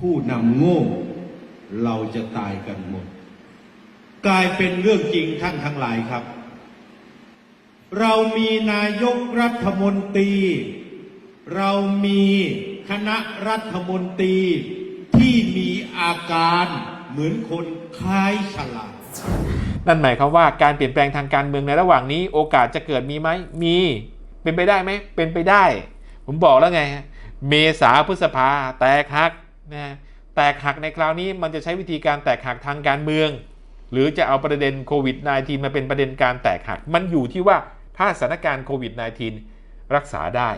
ผู้นำโง่ เราจะตายกันหมด กลายเป็นเรื่องจริงท่านทั้งหลายครับ เรามีนายกรัฐมนตรี เรามีคณะรัฐมนตรีที่มีอาการเหมือนคนคล้ายฉลาดนั่นหมายความว่าการเปลี่ยนแปลงทางการเมืองในระหว่างนี้โอกาสจะเกิดมีไหมมี เป็นไปได้ไหมเป็นไปได้ ผมบอกแล้วไง เมษาพฤษภาแตกหัก นะแตกหักในคราวนี้มันจะใช้วิธีการแตกหักทางการเมือง หรือจะเอาประเด็นโควิด -19 มาเป็นประเด็นการแตกหัก มันอยู่ที่ว่าถ้าสถานการณ์โควิด -19 รักษาได้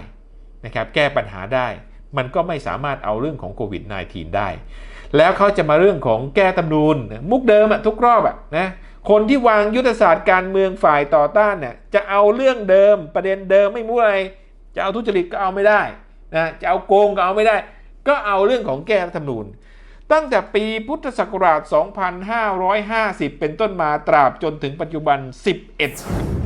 นะครับแก้ปัญหาได้ มันก็ไม่สามารถเอาเรื่องของโควิด -19 ได้ แล้วเขาจะมาเรื่องของแก้ตำนูนมุกเดิมอะทุกรอบอะนะคนที่วางยุทธศาสตร์การเมืองฝ่ายต่อต้านเนี่ยจะเอาเรื่องเดิมประเด็นเดิมไม่มู้อะไร จะเอาทุจริตก็เอาไม่ได้นะจะเอาโกงก็เอาไม่ได้ ก็เอาเรื่องของแก้รัฐธรรมนูญ ตั้งแต่ปีพุทธศักราช 2550 เป็นต้นมาตราบจนถึงปัจจุบัน 11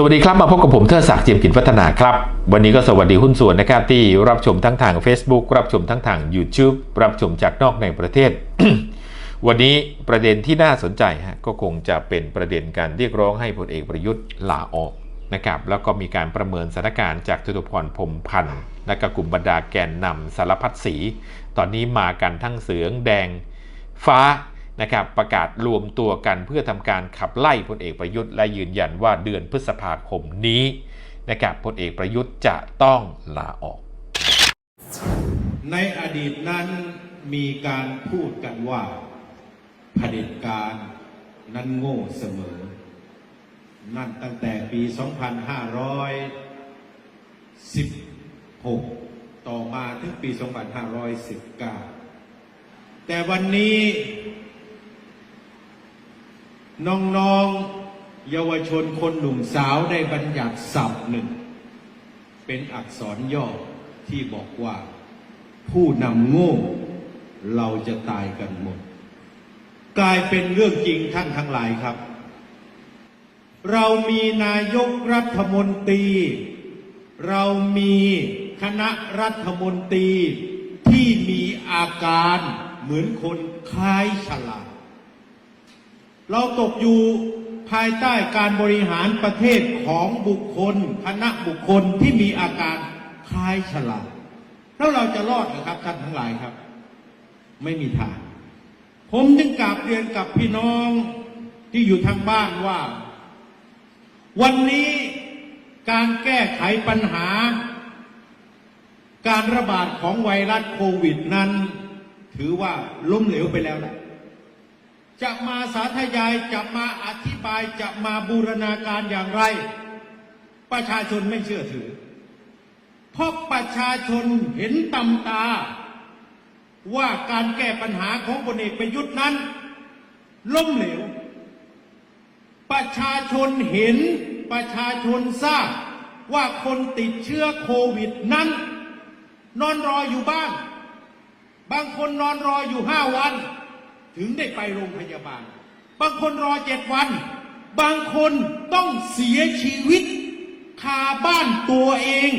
สวัสดีครับ มาพบกับผมเทิดศักดิ์เจียมกินพัฒนาครับ วันนี้ก็สวัสดีหุ้นส่วนนะครับที่รับชมทั้งทาง Facebook รับชมทั้งทาง YouTube รับชมจากนอกในประเทศ วันนี้ประเด็นที่น่าสนใจฮะก็คงจะเป็นประเด็นการเรียกร้องให้พลเอกประยุทธ์ลาออกนะครับแล้วก็มีการประเมินสถานการณ์จากจตุพรพรมพันธ์และกกลุ่มบรรดาแกนนำสารพัดสี ตอนนี้มากันทั้งเสืองแดงฟ้า นะครับประกาศรวมตัวกันเพื่อทำการขับไล่พลเอกประยุทธ์และยืนยันว่าเดือนพฤษภาคมนี้นะครับพลเอกประยุทธ์จะต้องลาออก ในอดีตนั้นมีการพูดกันว่าเผด็จการนั้นโง่เสมอ นั่นตั้งแต่ปี 2516 ต่อมาถึงปี 2519 แต่วันนี้ น้องๆเยาวชนคนหนุ่มสาวได้บัญญัติศัพท์หนึ่ง เป็นอักษรย่อที่บอกว่า ผู้นำโง่เราจะตายกันหมด กลายเป็นเรื่องจริงท่านทั้งหลายครับ เรามีนายกรัฐมนตรี เรามีคณะรัฐมนตรีที่มีอาการเหมือนคนคล้ายฉลาด เราตกอยู่ภายใต้การบริหารประเทศของบุคคล คณะบุคคลที่มีอาการคล้ายฉลาด แล้วเราจะรอดหรือครับท่านทั้งหลายครับ ไม่มีทาง ผมจึงกราบเรียนกับพี่น้องที่อยู่ทางบ้านว่า วันนี้การแก้ไขปัญหา การระบาดของไวรัสโควิดนั้น ถือว่าล้มเหลวไปแล้วนะ จะมาสาธยายจะมาอธิบายจะมาบูรณาการอย่างไร ประชาชนไม่เชื่อถือ เพราะประชาชนเห็นตำตา ว่าการแก้ปัญหาของพลเอกประยุทธ์นั้น ล้มเหลว ประชาชนเห็นประชาชนทราบว่าคนติดเชื้อโควิดนั้น นอนรออยู่บ้าน บางคนนอนรออยู่ห้าวัน ถึงได้ไปโรงพยาบาล บางคนรอเจ็ดวัน บางคนต้องเสียชีวิต คาบ้านตัวเอง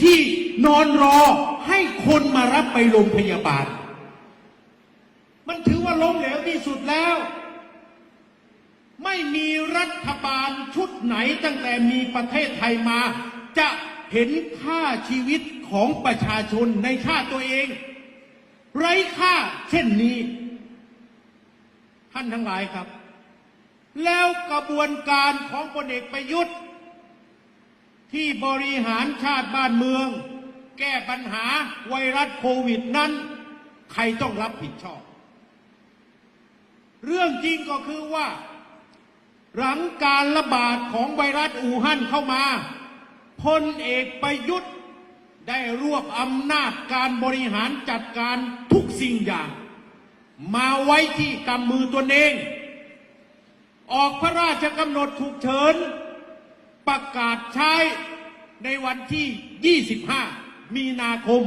ที่นอนรอให้คนมารับไปโรงพยาบาล มันถือว่าล้มเหลวที่สุดแล้ว ไม่มีรัฐบาลชุดไหนตั้งแต่มีประเทศไทยมา จะเห็นค่าชีวิตของประชาชนในชาติตัวเอง ไร้ค่าเช่นนี้ ท่านทั้งหลายครับ แล้วกระบวนการของพลเอกประยุทธ์ ที่บริหารชาติบ้านเมือง แก้ปัญหาไวรัสโควิดนั้น ใครต้องรับผิดชอบ เรื่องจริงก็คือว่า หลังการระบาดของไวรัสอู่ฮั่นเข้ามาพลเอกประยุทธ์ได้รวบอำนาจการบริหารจัดการทุกสิ่งอย่าง มาไว้ที่กำมือตนเอง ออกพระราชกำหนดฉุกเฉิน ประกาศใช้ในวันที่ 25 มีนาคม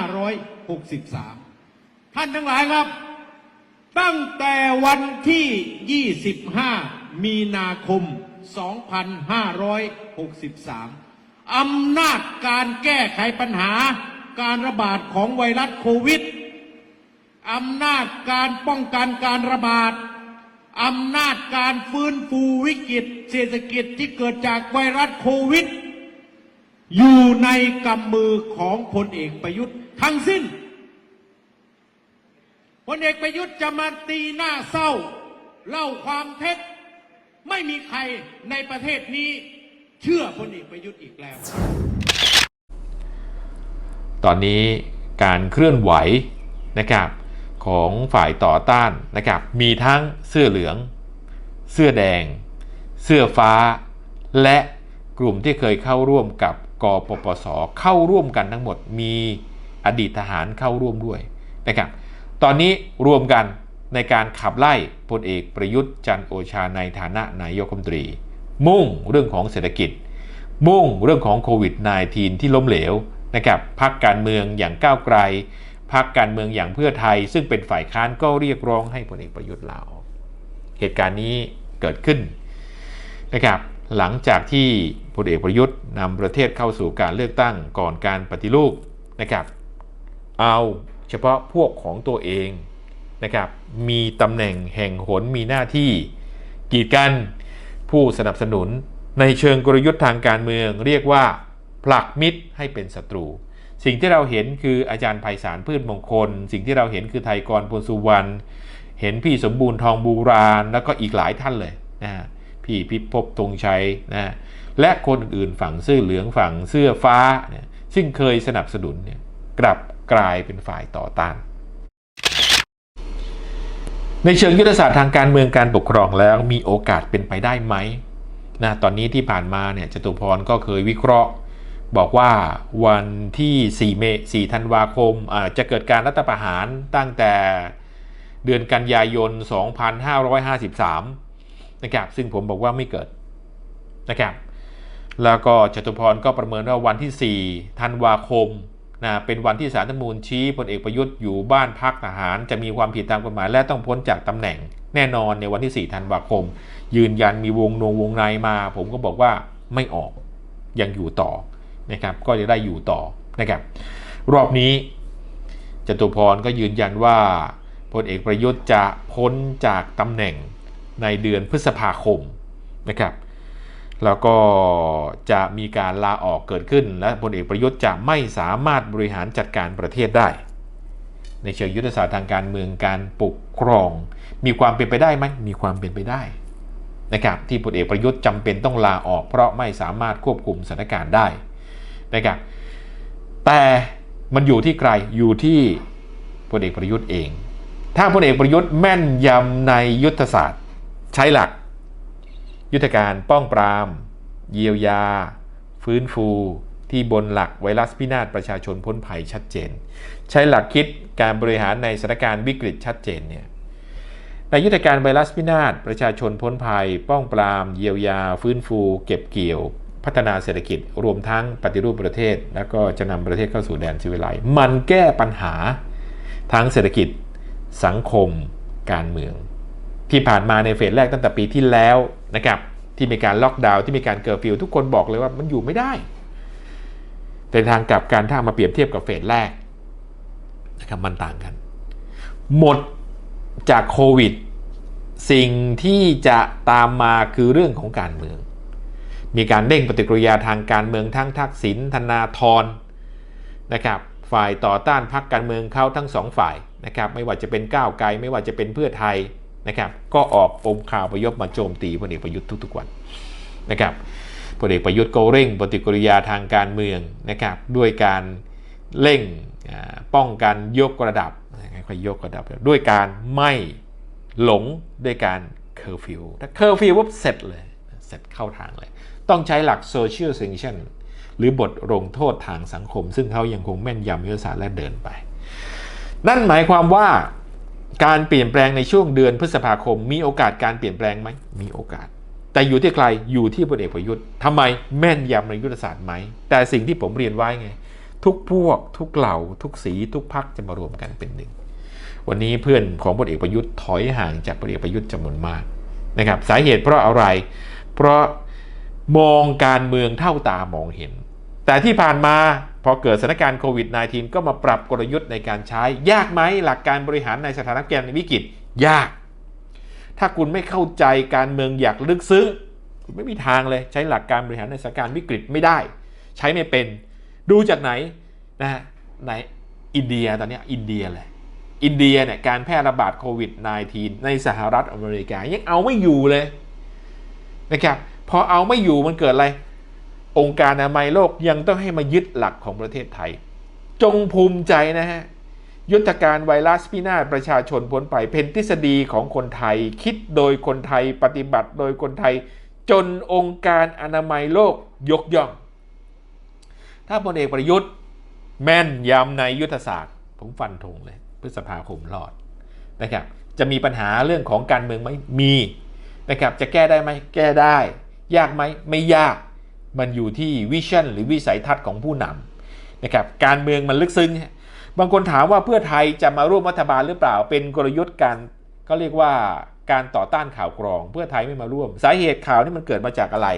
2563 ท่านทั้งหลายครับ ตั้งแต่วันที่ 25 มีนาคม 2563 อำนาจการแก้ไขปัญหาการระบาดของไวรัสโควิด อำนาจการป้องกันการระบาด อำนาจการฟื้นฟูวิกฤตเศรษฐกิจที่เกิดจากไวรัสโควิด อยู่ในกำมือของพลเอกประยุทธ์ทั้งสิ้นพลเอกประยุทธ์จะมาตีหน้าเศร้า เล่าความเท็จ ไม่มีใครในประเทศนี้เชื่อพลเอกประยุทธ์อีกแล้ว ตอนนี้การเคลื่อนไหวนะครับ ของฝ่ายต่อต้านนะครับ มีทั้งเสื้อเหลือง เสื้อแดง เสื้อฟ้า และกลุ่มที่เคยเข้าร่วมกับกปปส เข้าร่วมกันทั้งหมด มีอดีตทหารเข้าร่วมด้วยนะครับ ตอนนี้รวมกันในการขับไล่พลเอกประยุทธ์จันโอชาในฐานะนายกรัฐมนตรี มุ่งเรื่องของเศรษฐกิจ มุ่งเรื่องของโควิด -19 ที่ล้มเหลวนะครับพักการเมืองอย่างก้าวไกล พักการเมืองอย่างเพื่อไทย ซึ่งเป็นฝ่ายค้านก็เรียกร้องให้พลเอกประยุทธ์ลาออกเหตุการณ์นี้เกิดขึ้นนะครับหลังจากที่พลเอกประยุทธ์นำประเทศเข้าสู่การเลือกตั้งก่อนการปฏิรูปนะครับ เอาเฉพาะพวกของตัวเองนะครับมีตำแหน่งแห่งหนมีหน้าที่กีดกันผู้สนับสนุนในเชิงกลยุทธ์ทางการเมือง เรียกว่าผลักมิตรให้เป็นศัตรู สิ่งที่เราเห็นคืออาจารย์ไพศาลพืชมงคล สิ่งที่เราเห็นคือไทยกรพลสุวรรณเห็นพี่สมบูรณ์ทองบูราณแล้วก็อีกหลายท่านเลยนะพี่พิภพธงชัยนะและคนอื่นฝั่งเสื้อเหลืองฝั่งเสื้อฟ้าเนี่ยซึ่งเคยสนับสนุนเนี่ยกลับกลายเป็นฝ่ายต่อต้าน ในเชิงยุทธศาสตร์ทางการเมืองการปกครองแล้วมีโอกาสเป็นไปได้ไหมนะตอนนี้ที่ผ่านมาเนี่ยจตุพรก็เคยวิเคราะห์ บอกว่าวันที่ 4 เมษ4ธันวาคมจะเกิดการรัฐประหารตั้งแต่เดือนกันยายน 2553 นะครับ ซึ่งผมบอกว่าไม่เกิดนะครับ แล้วก็จตุพรก็ประเมินว่าวันที่ 4 ธันวาคมนะเป็นวันที่สารรัฐธรรมนูญชี้พลเอกประยุทธ์อยู่บ้านพักทหาร จะมีความผิดตามกฎหมายและต้องพ้นจากตำแหน่ง แน่นอนในวันที่ 4 ธันวาคม ยืนยันมีวงนงวงในมา ผมก็บอกว่าไม่ออกยังอยู่ต่อ นะครับก็จะได้อยู่ต่อนะครับรอบนี้จตุพรก็ยืนยันว่าพลเอกประยุทธ์จะพ้นจากตำแหน่งในเดือนพฤษภาคมนะครับแล้วก็จะมีการลาออกเกิดขึ้น และพลเอกประยุทธ์จะไม่สามารถบริหารจัดการประเทศได้ ในเชิงยุทธศาสตร์ทางการเมืองการปกครอง มีความเป็นไปได้ไหมมีความเป็นไปได้นะครับที่พลเอกประยุทธ์จำเป็นต้องลาออกเพราะไม่สามารถควบคุมสถานการณ์ได้ นะครับแต่มันอยู่ที่ใครอยู่ที่พลเอกประยุทธ์เอง ถ้าพลเอกประยุทธ์แม่นยำในยุทธศาสตร์ ใช้หลัก ยุทธการป้องปราม เยียวยา ฟื้นฟูที่บนหลักไวรัสพินาศประชาชนพ้นภัยชัดเจน ใช้หลักคิดการบริหารในสถานการณ์วิกฤตชัดเจนเนี่ยในยุทธการไวรัสพินาศประชาชนพ้นภัย ป้องปราม เยียวยา ฟื้นฟู เก็บเกี่ยว พัฒนาเศรษฐกิจรวมทั้งปฏิรูปประเทศ แล้วก็จะนำประเทศเข้าสู่แดนสิวิไลมันแก้ปัญหาทั้งเศรษฐกิจสังคมการเมือง ที่ผ่านมาในเฟสแรกตั้งแต่ปีที่แล้วนะครับที่มีการล็อกดาวน์ที่มีการเกิร์ฟิวทุกคนบอกเลยว่ามันอยู่ไม่ได้แต่ทางกลับการถ้ามาเปรียบเทียบกับเฟสแรกนะครับมันต่างกัน หมดจากโควิด สิ่งที่จะตามมาคือเรื่องของการเมือง มีการเร่งปฏิกิริยาทางการเมืองทั้งทักษิณธนาธรนะครับฝ่ายต่อต้านพรรคการเมืองเขาทั้งสองฝ่ายนะครับไม่ว่าจะเป็นก้าวไกลไม่ว่าจะเป็นเพื่อไทยนะครับก็ออกองค์ข่าวประยบมาโจมตีพลเอกประยุทธ์ทุกๆวันนะครับพลเอกประยุทธ์ก็เร่งปฏิกิริยาทางการเมืองนะครับด้วยการเร่งป้องกันยกระดับค่อยยกระดับ ด้วยการไม่หลงด้วยการเคอร์ฟิวถ้าเคอร์ฟิวปุ๊บเสร็จเลยเสร็จเข้าทางเลย ต้องใช้หลัก social sanction หรือบทลงโทษทางสังคม ซึ่งเขายังคงแม่นยำยุทธศาสตร์และเดินไป นั่นหมายความว่าการเปลี่ยนแปลงในช่วงเดือนพฤษภาคม มีโอกาสการเปลี่ยนแปลงไหมมีโอกาส แต่อยู่ที่ใครอยู่ที่พลเอกประยุทธ์ทำไมแม่นยำในยุทธศาสตร์ไหม แต่สิ่งที่ผมเรียนไว้ไง ทุกพวก ทุกเหล่า ทุกสี ทุกพักจะมารวมกันเป็นหนึ่งวันนี้เพื่อนของพลเอกประยุทธ์ถอยห่างจากพลเอกประยุทธ์จำนวนมากนะครับสาเหตุเพราะอะไร เพราะ มองการเมืองเท่าตามองเห็น แต่ที่ผ่านมาพอเกิดสถานการณ์โควิด -19 ก็มาปรับกลยุทธ์ในการใช้ ยากไหมหลักการบริหารในสถานการณ์วิกฤตยาก ถ้าคุณไม่เข้าใจการเมืองอยากลึกซึ้งคุณไม่มีทางเลยใช้หลักการบริหารในสถานการณ์วิกฤตไม่ได้ ใช้ไม่เป็น ดูจากไหนนะฮะในอินเดียตอนนี้อินเดียเลยอินเดียเนี่ยการแพร่ระบาดโควิด -19 ในสหรัฐอเมริกายังเอาไม่อยู่เลยนะครับ พอเอาไม่อยู่มันเกิดอะไร องค์การอนามัยโลกยังต้องให้มายึดหลักของประเทศไทย จงภูมิใจนะฮะยุทธการไวรัสพินาศประชาชนพ้นไปเป็นทฤษฎีของคนไทย คิดโดยคนไทยปฏิบัติโดยคนไทย จนองค์การอนามัยโลกยกย่อง ถ้าพลเอกประยุทธ์ แม่นยำในยุทธศาสตร์ ผมฟันธงเลย พฤษภาคมรอดนะครับจะมีปัญหาเรื่องของการเมืองไหมมีนะครับจะแก้ได้ไหมแก้ได้ ยากไหมไม่ยากมันอยู่ที่วิชั่นหรือวิสัยทัศน์ของผู้นำนะครับการเมืองมันลึกซึ้ง บางคนถามว่าเพื่อไทยจะมาร่วมรัฐบาลหรือเปล่า เป็นกลยุทธ์การก็เรียกว่าการต่อต้านข่าวกรอง เพื่อไทยไม่มาร่วม สาเหตุข่าวนี่มันเกิดมาจากอะไร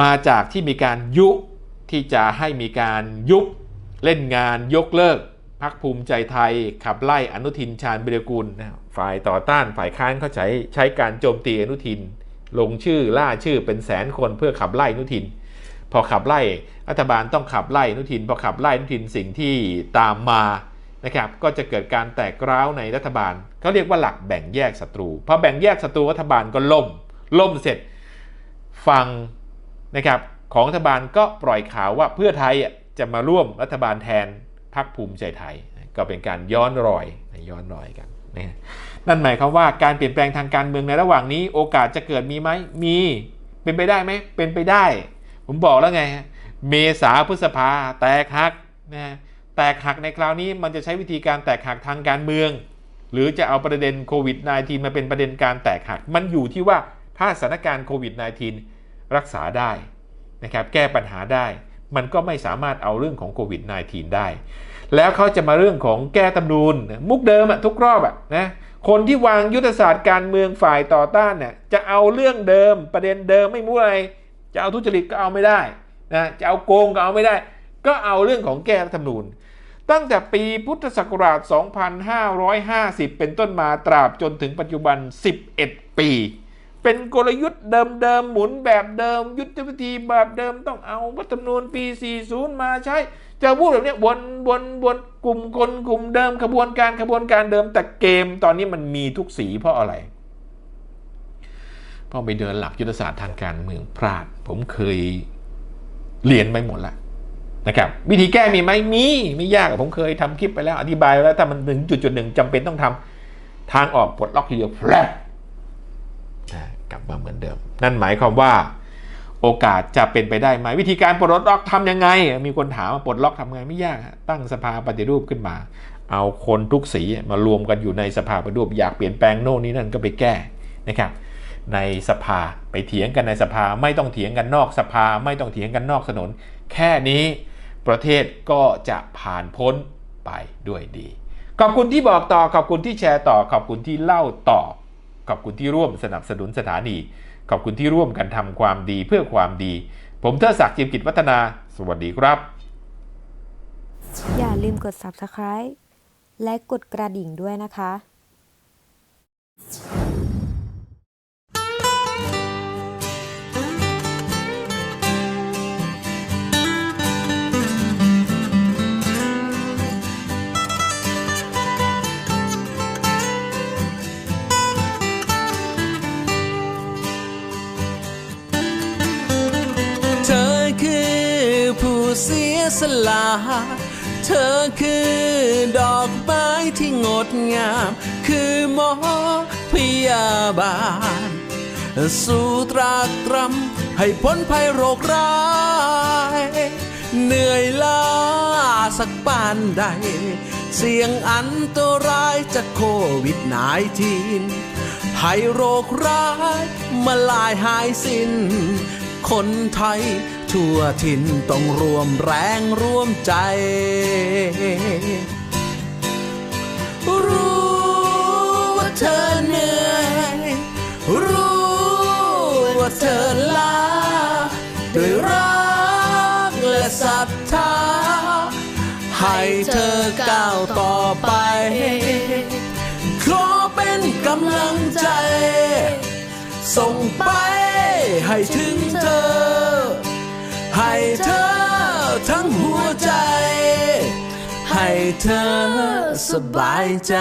มาจากที่มีการยุที่จะให้มีการยุบเล่นงานยกเลิกพักภูมิใจไทย ขับไล่อนุทินชาญวิรกุลนะฝ่ายต่อต้านฝ่ายค้านเขาใช้ใช้การโจมตีอนุทิน ลงชื่อล่าชื่อเป็นแสนคนเพื่อขับไล่นุทิน พอขับไล่รัฐบาลต้องขับไล่นุทิน พอขับไล่นุทินสิ่งที่ตามมานะครับก็จะเกิดการแตกร้าวในรัฐบาลเขาเรียกว่าหลักแบ่งแยกศัตรูพอแบ่งแยกศัตรูรัฐบาลก็ล่ม ล่มเสร็จฟังนะครับของรัฐบาลก็ปล่อยข่าวว่าเพื่อไทยจะมาร่วมรัฐบาลแทนพรรคภูมิใจไทย ก็เป็นการย้อนรอยย้อนรอยกัน นะนั่นหมายความว่าการเปลี่ยนแปลงทางการเมืองในระหว่างนี้ โอกาสจะเกิดมีไหมมีเป็นไปได้ไหมเป็นไปได้ ผมบอกแล้วไงฮะเมษาพฤษภาแตกหักนะแตกหักในคราวนี้มันจะใช้วิธีการแตกหักทางการเมือง หรือจะเอาประเด็นโควิด -19 มาเป็นประเด็นการแตกหัก มันอยู่ที่ว่าถ้าสถานการณ์โควิด -19 รักษาได้นะครับแก้ปัญหาได้ มันก็ไม่สามารถเอาเรื่องของโควิด -19 ได้ แล้วเขาจะมาเรื่องของแก้ตำนูนมุกเดิมอะทุกรอบอะนะคนที่วางยุทธศาสตร์การเมืองฝ่ายต่อต้านเนี่ยจะเอาเรื่องเดิมประเด็นเดิมไม่มู้อะไร จะเอาทุจริตก็เอาไม่ได้นะจะเอาโกงก็เอาไม่ได้ ก็เอาเรื่องของแก้รัฐธรรมนูญ ตั้งแต่ปีพุทธศักราช 2550 เป็นต้นมาตราบจนถึงปัจจุบัน 11 ปี เป็นกลยุทธ์เดิมๆหมุนแบบเดิม ยุทธวิธีแบบเดิมต้องเอารัฐธรรมนูญปี 40 มาใช้ จะพูดแบบนี้วนวนวนกลุ่มคนกลุ่มเดิมขบวนการขบวนการเดิมแต่เกมตอนนี้มันมีทุกสีเพราะอะไรเพราะไปเดินหลักยุทธศาสตร์ทางการเมืองพลาด ผมเคยเรียนไปหมดแล้วนะครับวิธีแก้มีไหมมีไม่ยากผมเคยทำคลิปไปแล้วอธิบายแล้วถ้ามันถึงจุดจุดๆหนึ่งจำเป็นต้องทำทางออกปลดล็อกทีเดียวแฟลตก ลับมาเหมือนเดิม นั่นหมายความว่าโอกาสจะเป็นไปได้ไหมวิธีการปลดล็อกทำยังไง มีคนถามว่าปลดล็อกทำไงไม่ยากตั้งสภาปฏิรูปขึ้นมา เอาคนทุกสีมารวมกันอยู่ในสภาปฏิรูปอยากเปลี่ยนแปลงโน่นนี่นั่นก็ไปแก้นะครับในสภาไปเถียงกันในสภาไม่ต้องเถียงกันนอกสภาไม่ต้องเถียงกันนอกถนน แค่นี้ประเทศก็จะผ่านพ้นไปด้วยดี ขอบคุณที่บอกต่อขอบคุณที่แชร์ต่อขอบคุณที่เล่าต่อ ขอบคุณที่ร่วมสนับสนุนสถานี ขอบคุณที่ร่วมกันทำความดีเพื่อความดี ผมเทอศักดิ์จิมกิจวัฒนา สวัสดีครับ อย่าลืมกด subscribe และกดกระดิ่งด้วยนะคะ สละเธอคือดอกไม้ที่งดงาม คือหมอพยาบาล สูตรากตรำให้พ้นภัยโรคร้าย เหนื่อยล้าสักปานใด เสี่ยงอันตรายจากโควิด -19 ให้โรคร้ายมาลายหายสิน้น คนไทย ทั่วถิ่นต้องรวมแรงร่วมใจ รู้ว่าเธอเหนื่อย รู้ว่าเธอลาด้วยรักและศรัทธาให้เธอก้าวต่อไป ขอเป็นกำลังใจ ส่งไปให้ถึง เธอให้เธอทั้งหัวใจ ให้เธอสบายใจ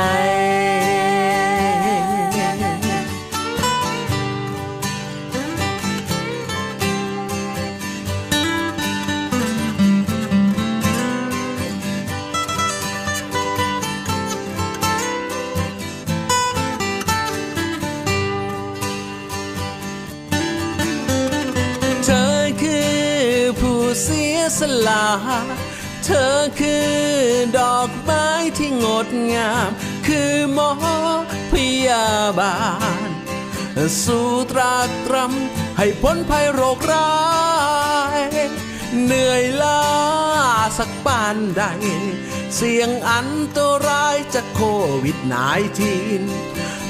ละเธอคือดอกไม้ที่งดงาม คือหมอพยาบาล สู้ตรากตรำให้พ้นภัยโรคร้าย เหนื่อยล้าสักปานใด เสี่ยงอันตรายจากโควิดนายทีน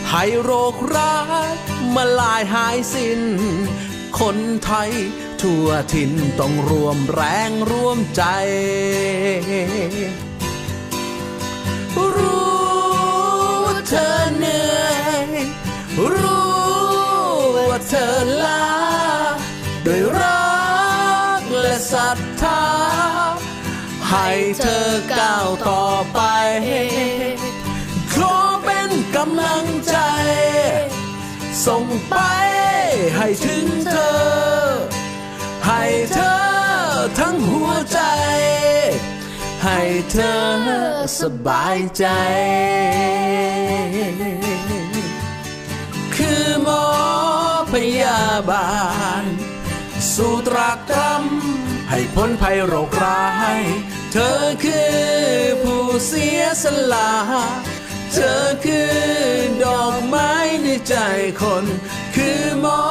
ให้โรคร้ายมาลายหายสิ้น คนไทย ทั่วถิ่นต้องรวมแรงร่วมใจ รู้ว่าเธอเหนื่อย รู้ว่าเธอล้าด้วยรักและศรัทธา ให้เธอก้าวต่อไป ขอเป็นกำลังใจ ส่งไปให้ถึงเธอ เธอทั้งหัวใจ ให้เธอสบายใจ คือหมอพยาบาล สูตรากตรำให้พ้นภัยโรคร้าย เธอคือผู้เสียสละเธอคือดอกไม้ในใจคน คือหมอ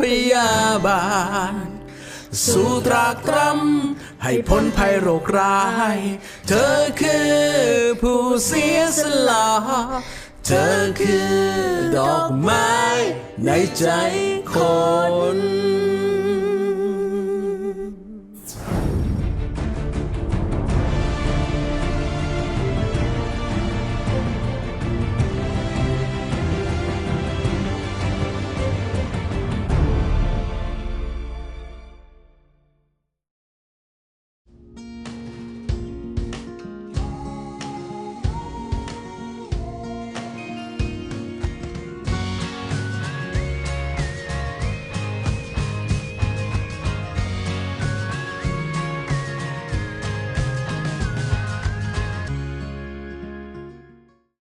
พยาบาล สูตรากตรำให้พ้นภัยโรคร้าย เธอคือผู้เสียสละ เธอคือดอกไม้ในใจคน